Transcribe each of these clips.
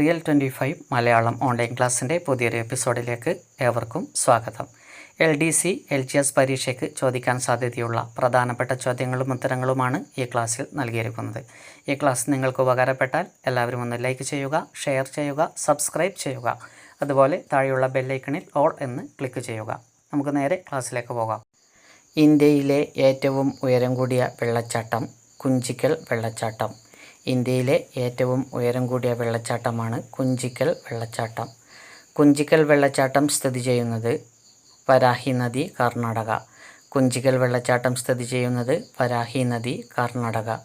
Real twenty five Malayalam online ക്ലാസ്സിന്റെ പുതിയൊരു എപ്പിസോഡിലേക്ക് ഏവർക്കും സ്വാഗതം. L D C L G S പരീക്ഷയ്ക്ക് ചോദിക്കാൻ സാധ്യതയുള്ള പ്രധാനപ്പെട്ട ചോദ്യങ്ങളും ഉത്തരങ്ങളുമാണ് ഈ ക്ലാസ്സിൽ നൽകിയിരിക്കുന്നത്. ഈ ക്ലാസ് നിങ്ങൾക്ക് ഉപകാരപ്പെട്ടാൽ എല്ലാവരും ഒന്ന് ലൈക്ക് ചെയ്യുക ഷെയർ ചെയ്യുക സബ്സ്ക്രൈബ് ചെയ്യുക. അതുപോലെ താഴെയുള്ള ബെല്ലൈക്കണിൽ ഓൾ എന്ന് ക്ലിക്ക് ചെയ്യുക. നമുക്ക് നേരെ ക്ലാസ്സിലേക്ക് പോകാം. ഇന്ത്യയിലെ ഏറ്റവും ഉയരം കൂടിയ വെള്ളച്ചാട്ടം കുഞ്ചിക്കൽ വെള്ളച്ചാട്ടം. ഇന്ത്യയിലെ ഏറ്റവും ഉയരം കൂടിയ വെള്ളച്ചാട്ടമാണ് കുഞ്ചിക്കൽ വെള്ളച്ചാട്ടം. കുഞ്ചിക്കൽ വെള്ളച്ചാട്ടം സ്ഥിതി ചെയ്യുന്നത് വരാഹി നദി കർണാടക. കുഞ്ചിക്കൽ വെള്ളച്ചാട്ടം സ്ഥിതി ചെയ്യുന്നത് വരാഹി നദി കർണാടക.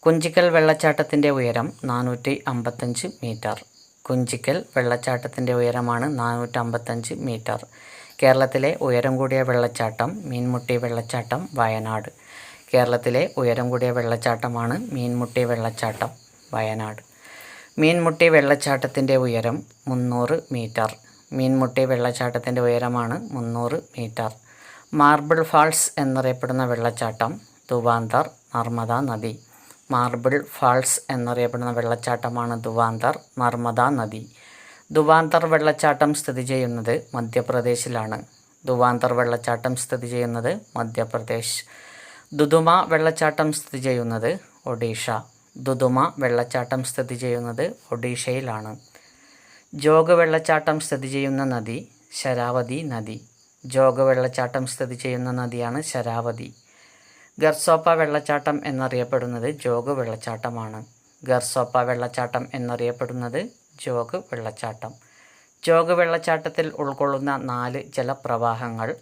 കുഞ്ചിക്കൽ വെള്ളച്ചാട്ടത്തിന്റെ ഉയരം നാനൂറ്റി അമ്പത്തഞ്ച് മീറ്റർ. കുഞ്ചിക്കൽ വെള്ളച്ചാട്ടത്തിന്റെ ഉയരമാണ് നാനൂറ്റമ്പത്തഞ്ച് മീറ്റർ. കേരളത്തിലെ ഉയരം കൂടിയ വെള്ളച്ചാട്ടം മീൻമുട്ടി വെള്ളച്ചാട്ടം വയനാട്. കേരളത്തിലെ ഉയരം കൂടിയ വെള്ളച്ചാട്ടമാണ് മീൻമുട്ടി വെള്ളച്ചാട്ടം വയനാട്. മീൻമുട്ടി വെള്ളച്ചാട്ടത്തിന്റെ ഉയരം മുന്നൂറ് മീറ്റർ. മീൻമുട്ടി വെള്ളച്ചാട്ടത്തിന്റെ ഉയരമാണ് മുന്നൂറ് മീറ്റർ. മാർബിൾ ഫാൾസ് എന്നറിയപ്പെടുന്ന വെള്ളച്ചാട്ടം ദുവാന്തർ നർമ്മദ നദി. മാർബിൾ ഫാൾസ് എന്നറിയപ്പെടുന്ന വെള്ളച്ചാട്ടമാണ് ദുവാന്തർ നർമ്മദ നദി. ദുവാന്തർ വെള്ളച്ചാട്ടം സ്ഥിതി ചെയ്യുന്നത് മധ്യപ്രദേശിലാണ്. ദുവാന്തർ വെള്ളച്ചാട്ടം സ്ഥിതി ചെയ്യുന്നത് മധ്യപ്രദേശ്. ദുദുമ വെള്ളച്ചാട്ടം സ്ഥിതി ചെയ്യുന്നത് ഒഡീഷ. ദുദുമ വെള്ളച്ചാട്ടം സ്ഥിതി ചെയ്യുന്നത് ഒഡീഷയിലാണ്. ജോഗ് വെള്ളച്ചാട്ടം സ്ഥിതി ചെയ്യുന്ന നദി ശരാവതി നദി. ജോഗ് വെള്ളച്ചാട്ടം സ്ഥിതി ചെയ്യുന്ന നദിയാണ് ശരാവതി. ഗർസോപ്പ വെള്ളച്ചാട്ടം എന്നറിയപ്പെടുന്നത് ജോഗ് വെള്ളച്ചാട്ടമാണ്. ഗർസോപ്പ വെള്ളച്ചാട്ടം എന്നറിയപ്പെടുന്നത് ജോഗ് വെള്ളച്ചാട്ടം. ജോഗ് വെള്ളച്ചാട്ടത്തിൽ ഉൾക്കൊള്ളുന്ന നാല് ജലപ്രവാഹങ്ങൾ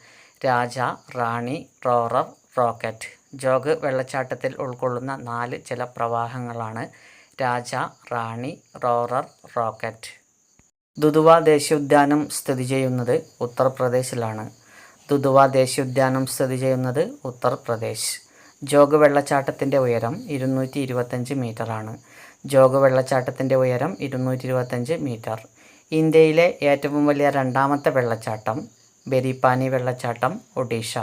രാജ റാണി റോറർ റോക്കറ്റ്. ജോഗ് വെള്ളച്ചാട്ടത്തിൽ ഉൾക്കൊള്ളുന്ന നാല് ജലപ്രവാഹങ്ങളാണ് രാജ റാണി റോറർ റോക്കറ്റ്. ദുദുവ ദേശീയോദ്യാനം സ്ഥിതി ചെയ്യുന്നത് ഉത്തർപ്രദേശിലാണ്. ദുദുവ ദേശീയോദ്യാനം സ്ഥിതി ചെയ്യുന്നത് ഉത്തർപ്രദേശ്. ജോഗ് വെള്ളച്ചാട്ടത്തിന്റെ ഉയരം ഇരുന്നൂറ്റി ഇരുപത്തഞ്ച് മീറ്ററാണ്. ജോഗ് വെള്ളച്ചാട്ടത്തിന്റെ ഉയരം ഇരുന്നൂറ്റി ഇരുപത്തഞ്ച് മീറ്റർ. ഇന്ത്യയിലെ ഏറ്റവും വലിയ രണ്ടാമത്തെ വെള്ളച്ചാട്ടം ബെരിപ്പാനി വെള്ളച്ചാട്ടം ഒഡീഷ.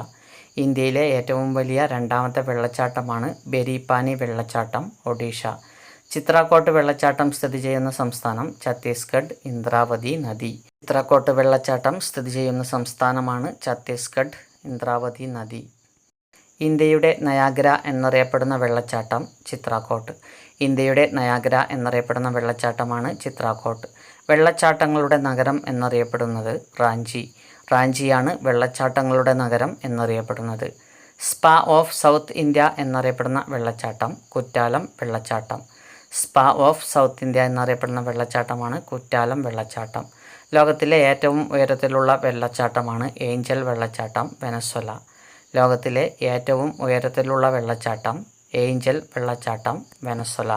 ഇന്ത്യയിലെ ഏറ്റവും വലിയ രണ്ടാമത്തെ വെള്ളച്ചാട്ടമാണ് ബെരിപ്പാനി വെള്ളച്ചാട്ടം ഒഡീഷ. ചിത്രാക്കോട്ട് വെള്ളച്ചാട്ടം സ്ഥിതി ചെയ്യുന്ന സംസ്ഥാനം ഛത്തീസ്ഗഡ് ഇന്ദ്രാവതി നദി. ചിത്രാക്കോട്ട് വെള്ളച്ചാട്ടം സ്ഥിതി ചെയ്യുന്ന സംസ്ഥാനമാണ് ഛത്തീസ്ഗഡ് ഇന്ദ്രാവതി നദി. ഇന്ത്യയുടെ നയാഗ്ര എന്നറിയപ്പെടുന്ന വെള്ളച്ചാട്ടം ചിത്രാക്കോട്ട്. ഇന്ത്യയുടെ നയാഗ്ര എന്നറിയപ്പെടുന്ന വെള്ളച്ചാട്ടമാണ് ചിത്രാക്കോട്ട്. വെള്ളച്ചാട്ടങ്ങളുടെ നഗരം എന്നറിയപ്പെടുന്നത് റാഞ്ചി. റാഞ്ചിയാണ് വെള്ളച്ചാട്ടങ്ങളുടെ നഗരം എന്നറിയപ്പെടുന്നത്. സ്പാ ഓഫ് സൗത്ത് ഇന്ത്യ എന്നറിയപ്പെടുന്ന വെള്ളച്ചാട്ടം കുറ്റാലം വെള്ളച്ചാട്ടം. സ്പാ ഓഫ് സൗത്ത് ഇന്ത്യ എന്നറിയപ്പെടുന്ന വെള്ളച്ചാട്ടമാണ് കുറ്റാലം വെള്ളച്ചാട്ടം. ലോകത്തിലെ ഏറ്റവും ഉയരത്തിലുള്ള വെള്ളച്ചാട്ടമാണ് ഏഞ്ചൽ വെള്ളച്ചാട്ടം വെനസ്വല. ലോകത്തിലെ ഏറ്റവും ഉയരത്തിലുള്ള വെള്ളച്ചാട്ടം ഏഞ്ചൽ വെള്ളച്ചാട്ടം വെനസ്വല.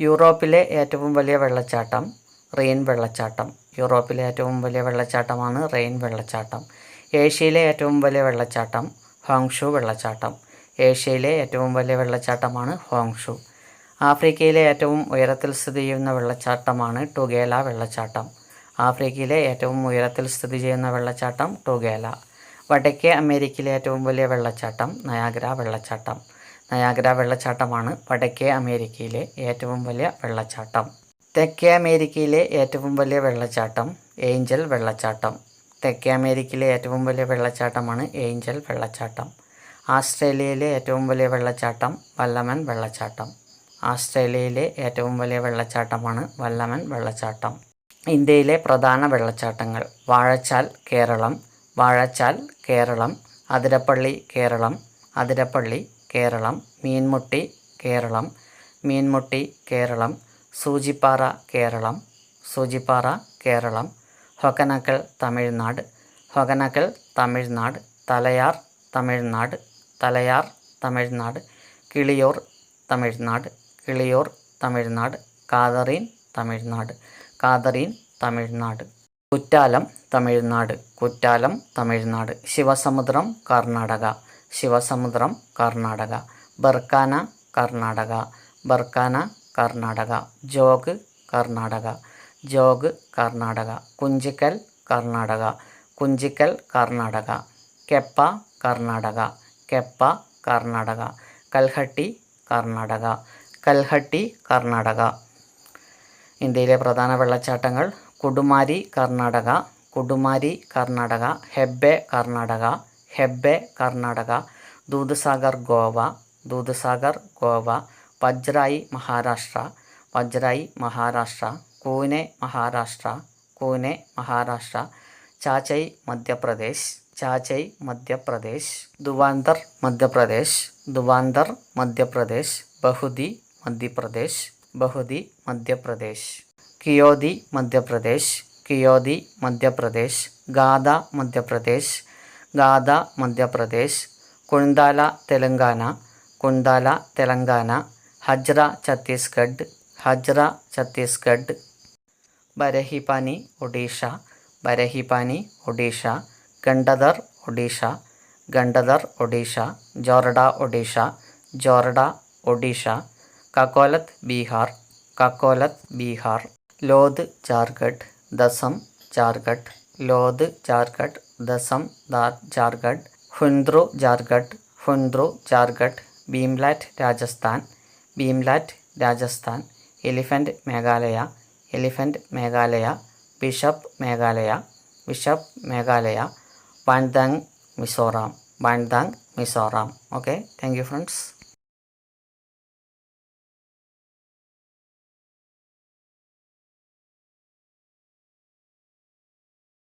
യൂറോപ്പിലെ ഏറ്റവും വലിയ വെള്ളച്ചാട്ടം റീൻ വെള്ളച്ചാട്ടം. യൂറോപ്പിലെ ഏറ്റവും വലിയ വെള്ളച്ചാട്ടമാണ് റെയിൻ വെള്ളച്ചാട്ടം. ഏഷ്യയിലെ ഏറ്റവും വലിയ വെള്ളച്ചാട്ടം ഹോങ്ഷു വെള്ളച്ചാട്ടം. ഏഷ്യയിലെ ഏറ്റവും വലിയ വെള്ളച്ചാട്ടമാണ് ഹോങ്ഷു. ആഫ്രിക്കയിലെ ഏറ്റവും ഉയരത്തിൽ സ്ഥിതി ചെയ്യുന്ന വെള്ളച്ചാട്ടമാണ് ടുഗേല വെള്ളച്ചാട്ടം. ആഫ്രിക്കയിലെ ഏറ്റവും ഉയരത്തിൽ സ്ഥിതി ചെയ്യുന്ന വെള്ളച്ചാട്ടം ടുഗേല. വടക്കേ അമേരിക്കയിലെ ഏറ്റവും വലിയ വെള്ളച്ചാട്ടം നയാഗ്ര വെള്ളച്ചാട്ടം. നയാഗ്ര വെള്ളച്ചാട്ടമാണ് വടക്കേ അമേരിക്കയിലെ ഏറ്റവും വലിയ വെള്ളച്ചാട്ടം. തെക്കേ അമേരിക്കയിലെ ഏറ്റവും വലിയ വെള്ളച്ചാട്ടം ഏഞ്ചൽ വെള്ളച്ചാട്ടം. തെക്കേ അമേരിക്കയിലെ ഏറ്റവും വലിയ വെള്ളച്ചാട്ടമാണ് ഏഞ്ചൽ വെള്ളച്ചാട്ടം. ആസ്ട്രേലിയയിലെ ഏറ്റവും വലിയ വെള്ളച്ചാട്ടം വല്ലമൻ വെള്ളച്ചാട്ടം. ആസ്ട്രേലിയയിലെ ഏറ്റവും വലിയ വെള്ളച്ചാട്ടമാണ് വല്ലമൻ വെള്ളച്ചാട്ടം. ഇന്ത്യയിലെ പ്രധാന വെള്ളച്ചാട്ടങ്ങൾ വാഴച്ചാൽ കേരളം വാഴച്ചാൽ കേരളം അതിരപ്പള്ളി കേരളം അതിരപ്പള്ളി കേരളം മീൻമുട്ടി കേരളം മീൻമുട്ടി കേരളം സൂചിപ്പാറ കേരളം. സൂചിപ്പാറ കേരളം. ഹൊക്കനക്കൽ തമിഴ്നാട്. ഹൊക്കനക്കൽ തമിഴ്നാട്. തലയാർ തമിഴ്നാട്. തലയാർ തമിഴ്നാട്. കിളിയോർ തമിഴ്നാട്. കിളിയോർ തമിഴ്നാട്. കാതറീൻ തമിഴ്നാട്. കാതറീൻ തമിഴ്നാട്. കുറ്റാലം തമിഴ്നാട്. കുറ്റാലം തമിഴ്നാട്. ശിവസമുദ്രം കർണാടക. ശിവസമുദ്രം കർണാടക. ബർക്കാന കർണാടക. ബർക്കാന കർണാടക ജോഗ് കർണാടക ജോഗ് കർണാടക കുഞ്ചിക്കൽ കർണാടക കുഞ്ചിക്കൽ കർണാടക കെപ്പ കർണാടക കെപ്പ കർണാടക കൽഹട്ടി കർണാടക കൽഹട്ടി കർണാടക. ഇന്ത്യയിലെ പ്രധാന വെള്ളച്ചാട്ടങ്ങൾ കുടുമാരി കർണാടക കുടുമാരി കർണാടക ഹെബ്ബെ കർണാടക ഹെബ്ബെ കർണാടക ദൂദ്സാഗർ ഗോവ ദൂദ്സാഗർ ഗോവ വജ്രായി മഹാരാഷ്ട്ര വജ്രായി മഹാരാഷ്ട്ര കൂനെ മഹാരാഷ്ട്ര കൂനെ മഹാരാഷ്ട്ര ചാച്ചൈ മധ്യപ്രദേശ് ചാച്ചൈ മധ്യപ്രദേശ് ദുവാന്തർ മധ്യപ്രദേശ് ദുവാന്തർ മധ്യപ്രദേശ് ബഹുദി മധ്യപ്രദേശ് ബഹുദി മധ്യപ്രദേശ് കിയോദി മധ്യപ്രദേശ് കിയോദി മധ്യപ്രദേശ് ഗാദ മധ്യപ്രദേശ് ഗാദ മധ്യപ്രദേശ് കുണ്ടാല തെലങ്കാന കുണ്ടാല തെലങ്കാന हजरा, छत्तीसगढ़ हजरा, छत्तीसगढ़ बरहिपानी ओडिशा, बरही पानी, ओडिशा गंडदर ओडिशा, गंडधर, ओडिशा, जोरडा ओडिशा जोरडा, ओडिशा, काकोलत, बिहार काकोलत, बिहार, लोध, झारखंड, दसम, Jharkhand, Lodh, Jharkhand, Dasam Jharkhand, Hundru Jharkhand Hundru, Jharkhand, Bhimlat, Rajasthan Bhimlat Rajasthan Elephant Meghalaya Elephant Meghalaya Bishop Meghalaya Bishop Meghalaya Vantawng Mizoram Vantawng Mizoram okay thank you friends